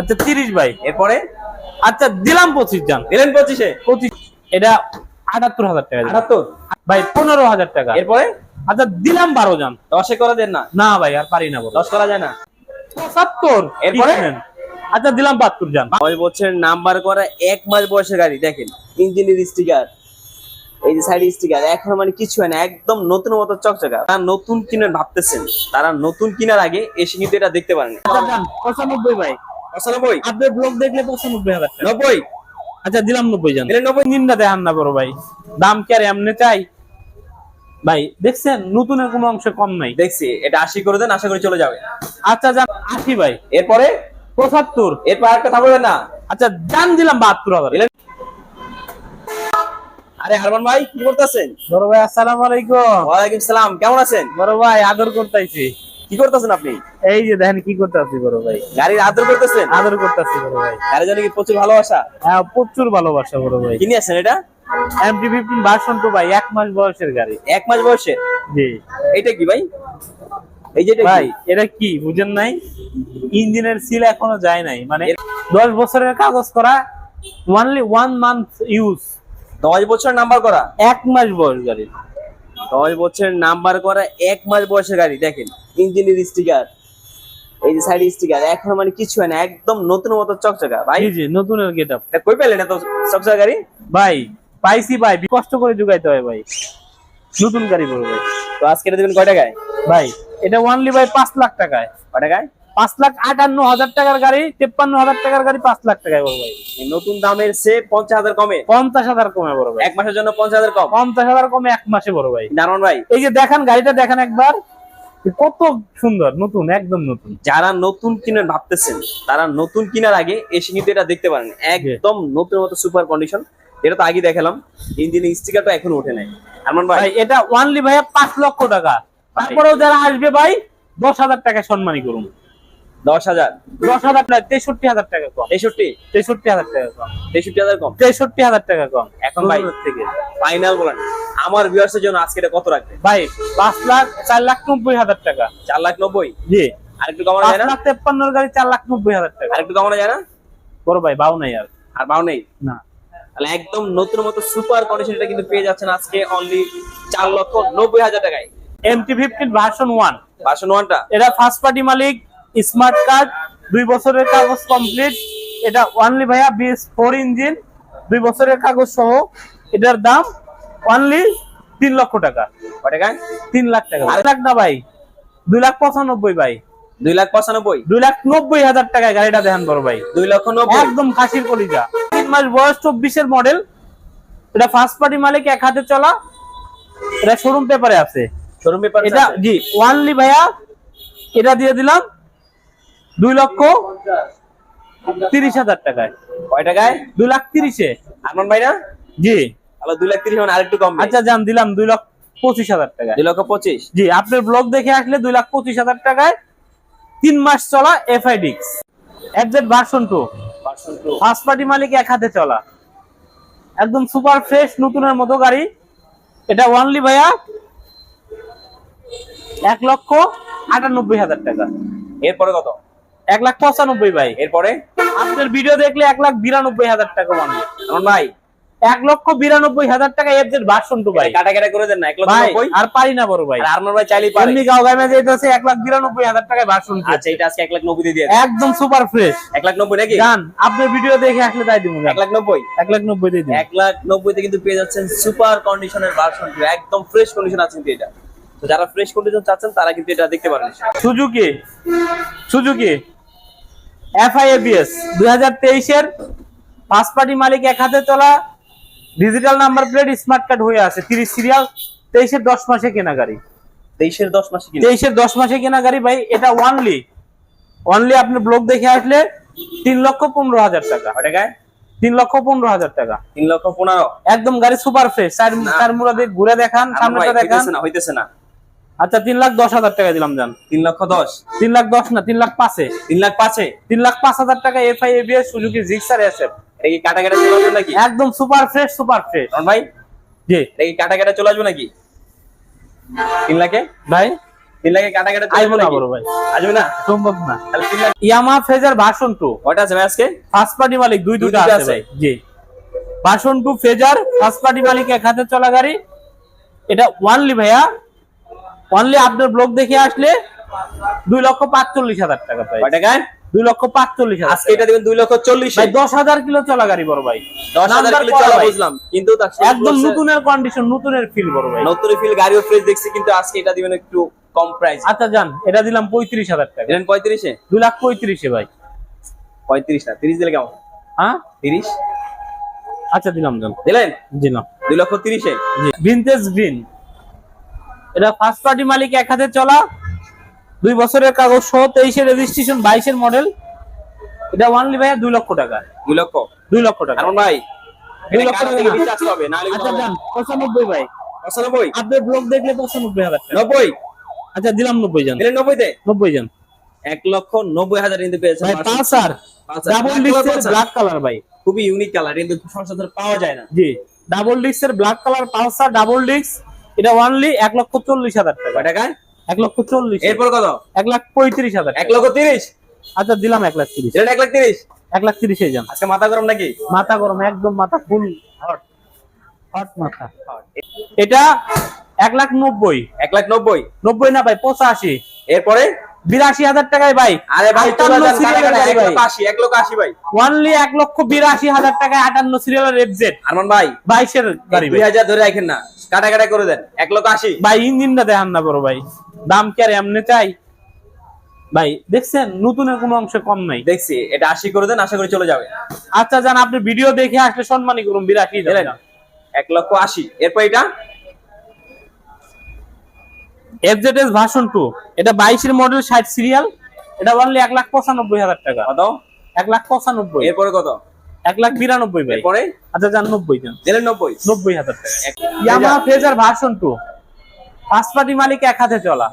আচ্ছা তিরিশ ভাই। এরপরে? আচ্ছা দিলাম পঁচিশ যান দিলেন পঁচিশে? পঁচিশ। এটা আটাত্তর হাজার টাকা আটাত্তর? ভাই পনেরো হাজার টাকা। এরপরে? আচ্ছা দিলাম বারো যান দশে করে দেন না? না ভাই আর পারি না দশ করা যায় না? পঁচাত্তর। এরপরে? আচ্ছা দিলাম বাহাত্তর যান নয় বছর নাম্বার করা এক মাস বয়সের গাড়ি দেখেন। ইঞ্জিনের স্টিকার। এই যে সাইড স্টিকার এখন মানে কিছু হয় না একদম নতুন মতো চকচকা। তারা নতুন কিনার ভাবতেছেন। তারা নতুন কিনার আগে এসে কিন্তু এটা দেখতে পারেন। আচ্ছা পঁচানব্বই ভাই। পঁচানব্বই আপনার ব্লগ দেখলে পঁচানব্বই হাজার নব্বই। আচ্ছা দিলাম নব্বই যান দিলেন নব্বই। নিন্দা দেখান না বড় ভাই। দাম কি আর এমনি চাই? ভাই দেখছেন নতুনের কোনো অংশ কম নাই। দেখছি এটা আশি করে দেন আশা করে চলে যাবে। আচ্ছা যান আশি ভাই। এরপরে? পঁচাত্তর। এরপর একটা থাকবে না। আচ্ছা যান দিলাম বাহাত্তর হাজার। আরে হারমান ভাই কি করতেছেন? বড় ভাই আসসালামু আলাইকুম। ওয়ালাইকুম সালাম কেমন আছেন? বড় ভাই আদর করতেছি। কি করতেছেন আপনি? এই যে দেখেন কি করতেছি বড় ভাই। গাড়ির আদর করতেছেন? আদর করতেছি বড় ভাই। গাড়ির জন্য কি প্রচুর ভালোবাসা? হ্যাঁ প্রচুর ভালোবাসা বড় ভাই। কিনে আছেন এটা? এমটি ফিফটিন ভার্সন টু ভাই এক মাস বয়সের গাড়ি। এক মাস বয়সে? জি। এইটা কি ভাই? এই যে এটা ভাই? এটা কি বুঝেন নাই? ইঞ্জিনের সিল এখনও যায় নাই। মানে দশ বছরের কাগজ করা ওয়ানলি ওয়ান মান্থ ইউজ দশ বছর নাম্বার করা? এক মাস বয়স গাড়ি। দশ বছর নাম্বার করা এক মাস বয়সের গাড়ি দেখেন। ইঞ্জিনের স্টিকার এই যে সাইড স্টিকার এখন মানে কিছু হয় না একদম নতুন মতো চকচকা ভাই। জি জি নতুনের গেট আপ এটা কই পেলেন এত চকচকা গাড়ি? ভাই পাইছি ভাই কষ্ট করে জোগাইতে হয় ভাই। নতুন গাড়ি বড় ভাই। তো আজকে এটা দেবেন কয় টাকায়? ভাই এটা ওয়ানলি ভাই পাঁচ লাখ টাকায়। কয় টাকায়? পাঁচ লাখ আটান্ন হাজার টাকার গাড়ি তেপ্পান্ন হাজার টাকার গাড়ি পাঁচ লাখ টাকায় বড় ভাই। নতুন দামের সে পঞ্চাশ হাজার কমে? পঞ্চাশ হাজার কমে বড় ভাই। এক মাসের জন্য পঞ্চাশ হাজার কম? পঞ্চাশ হাজার কমে এক মাসে বড় ভাই। জানন ভাই। এই যে দেখেন গাড়িটা দেখেন একবার। কত সুন্দর নতুন একদম নতুন। যারা নতুন কিনে ভাবতেছেন তারা নতুন কিনার আগে এসে কিন্তু এটা দেখতে পারেন। একদম নতুন মতো সুপার কন্ডিশন। এটা তো আগে দেখালাম ইঞ্জিনের স্টিকারটা এখনও ওঠে নাই। আরমান ভাই। ভাই এটা ওয়ানলি ভাইয়া পাঁচ লক্ষ টাকা। তারপরেও যারা আসবে ভাই দশ হাজার টাকা সম্মানী করুন। দশ হাজার। দশ হাজার টাকা তেষট্টি হাজার টাকা কম। তেষট্টি? তেষট্টি হাজার টাকা কম। তেষট্টি হাজার কম? তেষট্টি হাজার টাকা কম। এখন ভাই থেকে। ফাইনাল বলেন। আমার ভিউয়ার্সের জন্য আজকে এটা কত রাখবে ভাই পাঁচ লাখ চার লাখ নব্বই হাজার টাকা। চার লাখ নব্বই? জি। আর একটু কমানো যায় না? তেপ্পান্নর গাড়ি চার লাখ নব্বই হাজার টাকা। আর একটু কমানো যায় না? বড় ভাই বাউ নাই আর। আর পাও নেই? না। তাহলে একদম নতুন মতো সুপার কন্ডিশন এটা কিন্তু পেয়ে যাচ্ছেন আজকে অনলি চার লক্ষ নব্বই হাজার টাকায়। MT fifteen version one version ওয়ানটা এটা ফার্স্ট পার্টি মালিক স্মার্ট কার্ড দুই বছরের কাগজ কমপ্লিট। এটা ওয়ানলি ভাইয়া বিএস ফোর ইঞ্জিন দুই বছরের কাগজ সহ। এটার দাম অনলি তিন লক্ষ টাকা। তিন লাখ টাকা। লাখ না ভাই? দুই লাখ পঁচানব্বই ভাই। দুই লাখ পঁচানব্বই? দুই লাখ নব্বই হাজার টাকায় গাড়িটা দেখান বড় ভাই। দুই লক্ষ নব্বই? একদম খাসির কলিজা। তিন মাস বয়স চব্বিশের মডেল এটা ফার্স্ট পার্টি মালিক এক হাতে চলা। এটা শোরুম পেপারে আছে। শোরুম পেপার এটা জি ওয়ানলি ভাইয়া। এটা দিয়ে দিলাম দুই লক্ষ তিরিশ হাজার টাকায়। কয় টাকায়? দুই লাখ তিরিশে। আরমান ভাই না জি। তাহলে দুই লাখ তিরিশ মানে আরেকটু কম আচ্ছা যান দিলাম দুই লাখ পঁচিশ হাজার টাকায়। দুই লক্ষ পঁচিশ? জি আপনার ব্লগ দেখে আসলে দুই লাখ পঁচিশ হাজার টাকায় তিন মাস চলা এফআই ডিক্স। একজেট version two. Version two. First party মালিক এক হাতে চলা। একদম সুপার ফ্রেশ নতুনের মতো গাড়ি। এটা ওয়ানলি ভাইয়া এক লক্ষ আটানব্বই হাজার টাকা। এরপরে কত? এক লাখ পঁচানব্বই ভাই। এরপরে? আপনার ভিডিও দেখলে এক লাখ বিরানব্বই হাজার টাকা মানবে আরমান ভাই এক লক্ষ বিরানব্বই হাজার টাকা এফজেড ভার্সন টু ভাই। কাটা কাটা করে দেন না এক আর পারি না বড় ভাই। আর ভাই চাইলেই পারে। এমনি গাও গামে যেতেছে এক লাখ বিরানব্বই হাজার টাকায় ভার্সন টু আচ্ছা এটা আজকে এক লাখ নব্বই দিয়ে। একদম সুপার ফ্রেশ এক লাখ নব্বই নাকি? গান আপনার ভিডিও দেখে আসলে তাই দিব। এক লাখ নব্বই? এক লাখ নব্বই দিয়ে দিন। এক লাখ নব্বইতে কিন্তু পেয়ে যাচ্ছেন সুপার কন্ডিশনের ভার্সন টু। একদম ফ্রেশ কন্ডিশন আছে কিন্তু এটা। তো যারা ফ্রেশ কন্ডিশন চাচ্ছেন তারা কিন্তু এটা দেখতে পারেন। সুজুকি। সুজুকি। এফআইএবিএস দুই হাজার তেইশের ফার্স্ট পার্টি মালিক এক হাতে চলা digital number plate smart card হয়ে আছে তিরিশ সিরিয়াল তেইশের দশ মাসে কেনা গাড়ি। তেইশের দশ মাসে তেইশের দশ মাসে কেনা গাড়ি ভাই এটা ওয়ানলি ওয়ানলি আপনি ব্লগ দেখে আসলে তিন লক্ষ পনেরো হাজার টাকা। টাকায় তিন লক্ষ পনেরো হাজার টাকা। তিন লক্ষ পনেরো। একদম গাড়ি সুপার ফ্রেশ চার না। চার মুড়া ঘুরে দেখান সামনেটা দেখান। না হইতেছে না। আচ্ছা তিন লাখ দশ হাজার টাকা দিলাম যান তিন লক্ষ দশ? তিন লাখ দশ না তিন লাখ পাঁচে। তিন লাখ পাঁচে? তিন লাখ পাঁচ হাজার টাকা F FI ABS Suzuki Gixxer SF. এটা কি কাটা কাটা চলে আসবে নাকি? একদম সুপার ফ্রেশ সুপার ফ্রেশ। ভাই? জি। এটা কি কাটা কাটা চলে আসবে নাকি? তিন লাখে? ভাই? তিন লাখে কাটা কাটা আইবো না বড় ভাই। আসবে না? সম্ভব না। তাহলে তিন lakh Yamaha Fazer version two. কয়টা আছে ভাই আজকে? ফার্স্ট পার্টি মালিক দুই দুটো আছে। ভাই। জি। Version two Fazer first party মালিক এক হাতে চলা গাড়ি। এটা ওয়ানলি ভাইয়া। ওয়ানলি আপনার ব্লগ দেখে আসলে দুই লক্ষ পাঁচচল্লিশ হাজার টাকা পাই কয় টাকায়? দুই লক্ষ পাঁচচল্লিশ হাজার আজকে এটা দিবেন দুই লক্ষ চল্লিশ। ভাই দশ হাজার কিলো চলা গাড়ি বড় ভাই। দশ হাজার কিলো চলা বুঝলাম। কিন্তু একদম নতুনের কন্ডিশন নতুনের ফিল বড় ভাই। নতুন ফিল গাড়িও ফ্রেশ দেখছি কিন্তু আজকে এটা দিবেন একটু কম প্রাইস আচ্ছা যান এটা দিলাম পঁয়ত্রিশ হাজার টাকা। দিলেন পঁয়ত্রিশে? দুই লাখ পঁয়ত্রিশে ভাই। পঁয়ত্রিশ না তিরিশ দিলে কেমন? হ্যাঁ? তিরিশ? আচ্ছা দিলাম যান। দিলেন? দিলাম। দুই লক্ষ তিরিশে? ভিনটেজ গ্রিন এটা ফার্স্ট পার্টি মালিক এক হাতে চলা দুই বছরের কাগজ সহ তেইশের রেজিস্ট্রেশন বাইশের মডেল এটা ওয়ানলি ভাইয়া দুই লক্ষ টাকা। দুই লক্ষ? দুই লক্ষ টাকা। ভাই দুই লক্ষ টাকা। হবে? আচ্ছা। পঁচানব্বই ভাই। পঁচানব্বই? আপনার ব্লগ দেখলে পঁচানব্বই হাজার নব্বই? আচ্ছা দিলাম নব্বই জন। নব্বই জন। এক লক্ষ নব্বই হাজার কিন্তু পালসার। ডাবল ডিস্কের ব্ল্যাক কালার ভাই। খুবই ইউনিক কালার কিন্তু সচরাচর পাওয়া যায় না। জি। ডাবল ডিস্কের black colour Pulsar double disc এটা ওয়ানলি এক লক্ষ চল্লিশ হাজার টাকা। কয় টাকায়? এক লক্ষ চল্লিশ। এরপর কত? এক লাখ পঁয়ত্রিশ হাজার এক লক্ষ তিরিশ? আচ্ছা দিলাম এক লাখ তিরিশ। এক লাখ তিরিশ? এক লাখ তিরিশে যান। আজকে মাথা গরম নাকি? মাথা গরম একদম মাথা ফুল হট হট মাথা। এটা এক লাখ নব্বই। এক লাখ নব্বই? নব্বই না ভাই পঁচাশি। এরপরে? বিরাশি হাজার টাকায় ভাই। আরে ভাই লক্ষ আশি এক লক্ষ আশি ভাই। ওয়ানলি এক লক্ষ বিরাশি হাজার টাকায় আটান্ন সিরিয়ালের এফজেড আরমান ভাই। বাইশের গাড়ি দুই হাজার ধরে রাখেন না। কাটা কাটা করে দেন। এক লক্ষ আশি। ভাই ইঞ্জিনটা দেখান না বড় ভাই। দাম কি আর এমনি চাই? ভাই দেখছেন নতুনের কোনো অংশে কম নাই। দেখছি এটা আশি করে দেন আশা করি চলে যাবে। আচ্ছা জান আপনি ভিডিও দেখে আসলে সম্মানই করুন বিরাশি এক লক্ষ আশি। এরপর এটা? এফজেডএস ভার্সন টু এটা বাইশের মডেল ষাট সিরিয়াল এটা অনলি এক লাখ পঁচানব্বই হাজার টাকা। কত? এক লাখ পঁচানব্বই। এরপরে কত? এক লাখ বিরানব্বই ভাই। এরপরে? আচ্ছা যান নব্বই যান। নব্বই। নব্বই হাজার টাকা। Fazer version two first party মালিক এক হাতে চলা।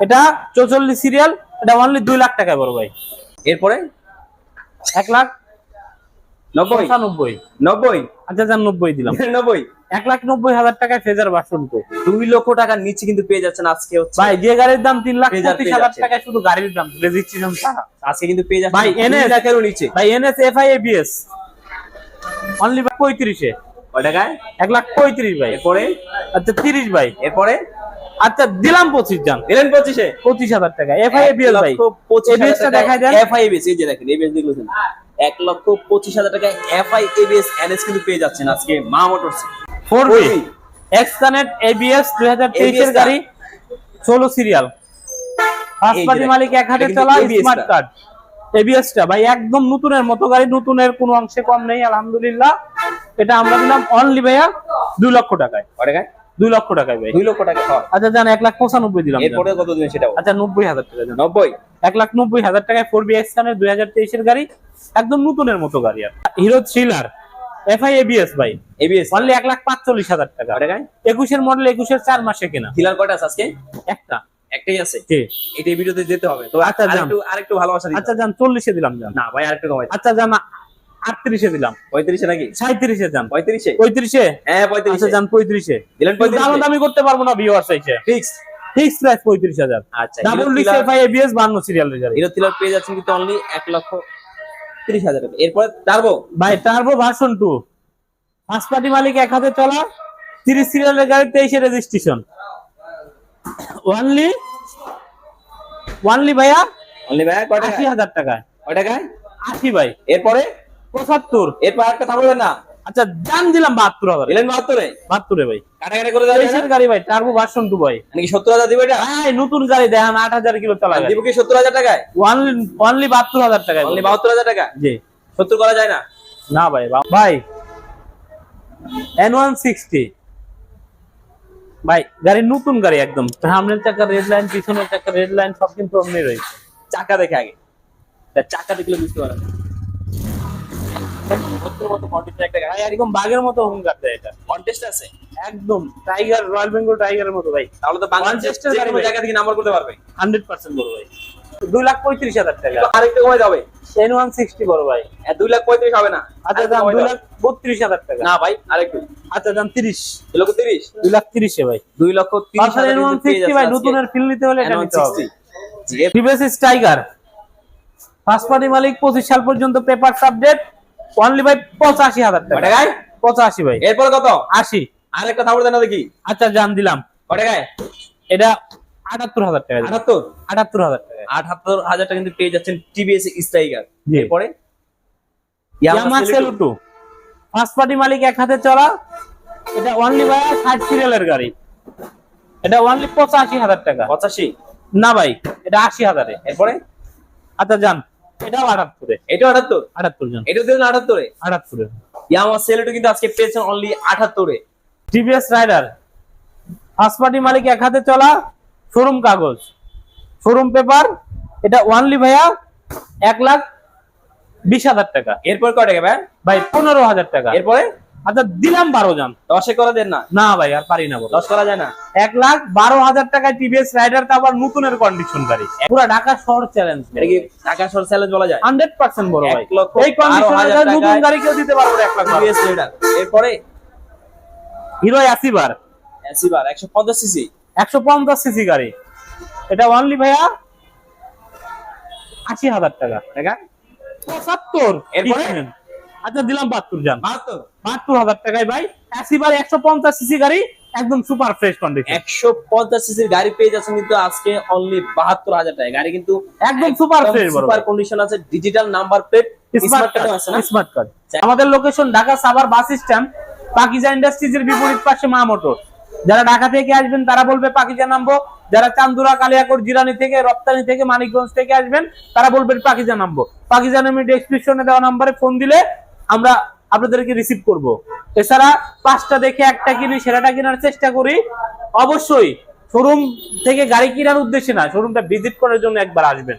এটা চৌচল্লিশ সিরিয়াল এটা অনলি দুই লাখ টাকা বড় ভাই। এরপরে? এক লাখ নব্বই। পঁচানব্বই নব্বই। আচ্ছা যান নব্বই দিলাম। নব্বই। এক লাখ নব্বই হাজার টাকায় ফেজার টু দুই লক্ষ টাকার নিচে কিন্তু পেয়ে যাচ্ছেন আজকে ভাই যে গাড়ির দাম তিন লাখ পঁচিশ হাজার টাকায় শুধু গাড়ির দাম রেজিস্ট্রেশন ছাড়া আজকে কিন্তু পেয়ে যাচ্ছেন ভাই, দুই লাখেরও নিচে। ভাই এনএস এফআই এবিএস অনলি পঁয়ত্রিশে। কয় টাকায়? এক লাখ পঁয়ত্রিশ ভাই। এরপরে? আচ্ছা তিরিশ ভাই। এরপরে? আচ্ছা দিলাম পঁচিশ যান দিলেন পঁচিশে? পঁচিশ হাজার টাকা এফআই এবিএস ভাই। ABS টা দেখাই দেন। এফআই এবিএস এই যে দেখেন এবিএস দেখলেন এক লক্ষ পঁচিশ হাজার টাকা এফআই এবিএস এনএস কিন্তু পেয়ে যাচ্ছেন আজকে মা মোটরস। Four B. এবিএস দুই হাজার তেইশের গাড়ি ষোলো সিরিয়াল। মালিক এক হাতে চলা। স্মার্ট কার্ড ভাই একদম নতুনের মতো গাড়ি নতুনের কোনো অংশে কম নেই আলহামদুলিল্লাহ। এটা আমরা দিলাম অনলি ভাইয়া দুই লক্ষ টাকায়। কয় টাকায় দুই লক্ষ টাকায় ভাই। দুই লক্ষ টাকা আচ্ছা যান এক লাখ পঁচানব্বই দিলাম। এরপরে কত আচ্ছা নব্বই হাজার টাকা নব্বই? এক লাখ নব্বই হাজার টাকায় ফোর বি এক্স দুই হাজার তেইশের গাড়ি। একদম নতুনের মতো গাড়ি আর। হিরো থ্রিলার এফআই এবিএস ভাই। এবিএস অনলি এক লাখ পাঁচচল্লিশ হাজার টাকা। একুশের মডেল একুশের চার মাসে কেনা। কিলার কয়টা আছে আজকে? একটা। একটাই আছে? এটা ভিডিওতে যেতে হবে। তো আচ্ছা, আরেকটু আরেকটু ভালোবাসা আচ্ছা যান দিলাম যান না ভাই আরেকটু কমাই। আচ্ছা যান আটত্রিশে দিলাম। পঁয়ত্রিশে নাকি? সাঁত্রিশে যান পঁয়ত্রিশে? পঁয়ত্রিশে? হ্যাঁ আচ্ছা পঁয়ত্রিশে যান পঁয়ত্রিশে। দিলেন পঁয়ত্রিশে? দাম দামি করতে পারব না ভিউয়ার্স হয়েছে ফিক্স ফিক্স প্রাইস পঁয়ত্রিশ হাজার। আচ্ছা ডাবল থ্রিলার এফআই এবিএস বান্ন সিরিয়ালের গাড়ি হিরো থ্রিলার পেয়ে যাচ্ছেন কিন্তু অনলি এক লক্ষ তিরিশ হাজার টাকা এরপরে টার্বো ভাই Turbo version two first party মালিক এক হাতে চলা তিরিশ সিরিয়ালের গাড়ি তেইশে রেজিস্ট্রেশন ওয়ানলি ওয়ানলি ভাইয়া ওয়ানলি ভাইয়া কয় আশি টাকা হাজার টাকায়। কয় টাকায়? আশি ভাই। এরপরে? পঁচাত্তর। এরপর একটা থামবেন না। আচ্ছা দাম দিলাম বাহাত্তর হাজার। দিলেন বাহাত্তরে? বাহাত্তরে ভাই। কাটাকাটি করে দেবেন গাড়ি ভাই টার্বো ভার্সন টু ভাই। নাকি সত্তর হাজার দিবে এটা? ভাই নতুন গাড়ি দেখান আট হাজার কিলো চালা দিব কি সত্তর হাজার টাকায়? ওয়ানলি ওয়ানলি বাহাত্তর হাজার টাকায় অনলি বাহাত্তর হাজার টাকা? জি। সত্তর করা যায় না? না ভাই ভাই এন ওয়ান সিক্সটি ভাই গাড়ি নতুন গাড়ি একদম। সামনের চাকা রেড লাইন পিছনের চাকা রেড লাইন সব কিন্তু অমনি রয়েছে। চাকা দেখে আগে। চাকা দেখলে বুঝতে পারেন সত্তর মতো কন্ডিশন একটা গাড়ি ভাই একদম বাঘের মতো হুঙ্কার দেয় এটা। কন্টেস্ট আছে? একদম টাইগার রয়্যাল বেঙ্গল টাইগারের মতো ভাই। তাহলে তো বাংলাদেশের যে কোনো জায়গা থেকে নাম্বার করতে পারবে। হান্ড্রেড পার্সেন্ট বড় ভাই। দুই লাখ পঁয়ত্রিশ হাজার টাকা। আরেকটু কমে যাবে এন ওয়ান সিক্সটি বড় ভাই। এ, লাখ পঁয়ত্রিশ হবে না। আচ্ছা আরেকটু দাম কমাই লাখ বত্রিশ হাজার টাকা। না ভাই আরেকটু। আচ্ছা দাম লক্ষ লাখ লক্ষ এন নতুনের ফিল নিতে হলে এটা নিতে হবে। টিভিএস স্ট্রাইকার ফার্স্ট পার্টি মালিক পঁচিশ সাল পর্যন্ত পেপার সাবজেক্ট অনলি ভাই পঁচাশি হাজার টাকা। পঁচাশি ভাই। এরপর কত? আশি। থাপড় দেন না দেখি। আচ্ছা জান দিলাম। এটা আটাত্তর হাজার টাকা। আটাত্তর? আটাত্তর হাজার টাকা। আটাত্তর হাজার টাকা কিন্তু পেয়ে যাচ্ছেন টিভিএস স্ট্রাইকার এরপরে? ইয়ামা সেলু ফার্স্ট পার্টি মালিক এক হাতে চলা। এটা অনলি ভাই ষাট সিরিয়ালের গাড়ি। এটা অনলি পঁচাশি হাজার টাকা। পঁচাশি? না ভাই এটা আশি হাজারে। এরপরে? আচ্ছা যান এটাও আটাত্তরে। এটা আটাত্তর? আটাত্তর জন। এটা দিলেন আটাত্তরে? আটাত্তরে। ইয়ামা সেলুটো কিন্তু আজকে পেয়েছেন অনলি আটাত্তরে। টিভিএস রাইডার ফার্স্ট পার্টি মালিক এক হাতে চলা শোরুম কাগজ। শোরুম পেপার এটা ওয়ানলি ভাইয়া এক লাখ বিশ হাজার টাকা। এরপর কয় টাকা ভাই? ভাই পনেরো হাজার টাকা। এরপরে? আচ্ছা দিলাম বারো জন। দশে করে দেন না? না ভাই আর পারি না দশ করা যায় না? এক লাখ বারো হাজার টাকায় টিভিএস রাইডার তা আবার নতুনের কন্ডিশন গাড়ি। পুরো ঢাকা শহর চ্যালেঞ্জ এটা কি টাকা শর্ট চ্যালেঞ্জ বলা যায়? হান্ড্রেড পার্সেন্ট বড় ভাই। এই গাড়ি নতুন গাড়ি কেউ দিতে পারব এক লাখ টিভিএস রেডার এরপরে? হিরো অ্যাসিভার এসিবার একশো পঞ্চাশ সিসি। একশো পঞ্চাশ সিসি গাড়ি। এটা অনলি ভাইয়া আশি হাজার টাকা। টাকা? পঁচাত্তর। এরপরে? আচ্ছা দিলাম বাহাত্তর যান বাহাত্তর? হাজার টাকায় ভাই অ্যাসিভার একশো পঞ্চাশ সিসি গাড়ি একদম সুপার ফ্রেশ কন্ডিশন একশো পঞ্চাশ সিসির গাড়ি পেয়ে যাচ্ছেন কিন্তু আজকে অনলি বাহাত্তর হাজার টাকা গাড়ি কিন্তু একদম সুপার ফ্রেশ সুপার কন্ডিশন আছে digital number plate smart smart আছে স্মার্ট কার্ড আমাদের location Dhaka Savar bus stand Pakiza ইন্ডাস্ট্রিজের বিপরীত পাশে মা মোটর। যারা ঢাকা থেকে আসবেন তারা বলবে পাকিজা নামবো। যারা চান্দুরা কালিয়াকোট জিরানি থেকে রপ্তানি থেকে মানিকগঞ্জ থেকে আসবেন তারা বলবেন পাকিজা নামবো। পাকিজা নামে ডেসক্রিপশনে দেওয়া নাম্বারে ফোন দিলে আমরা আপনাদেরকে রিসিভ করব। এছাড়া পাঁচটা দেখে একটা কিনে, সেরাটা কেনার চেষ্টা করি। অবশ্যই শোরুম থেকে গাড়ি কেনার উদ্দেশ্যে না শোরুমটা ভিজিট করার জন্য একবার আসবেন।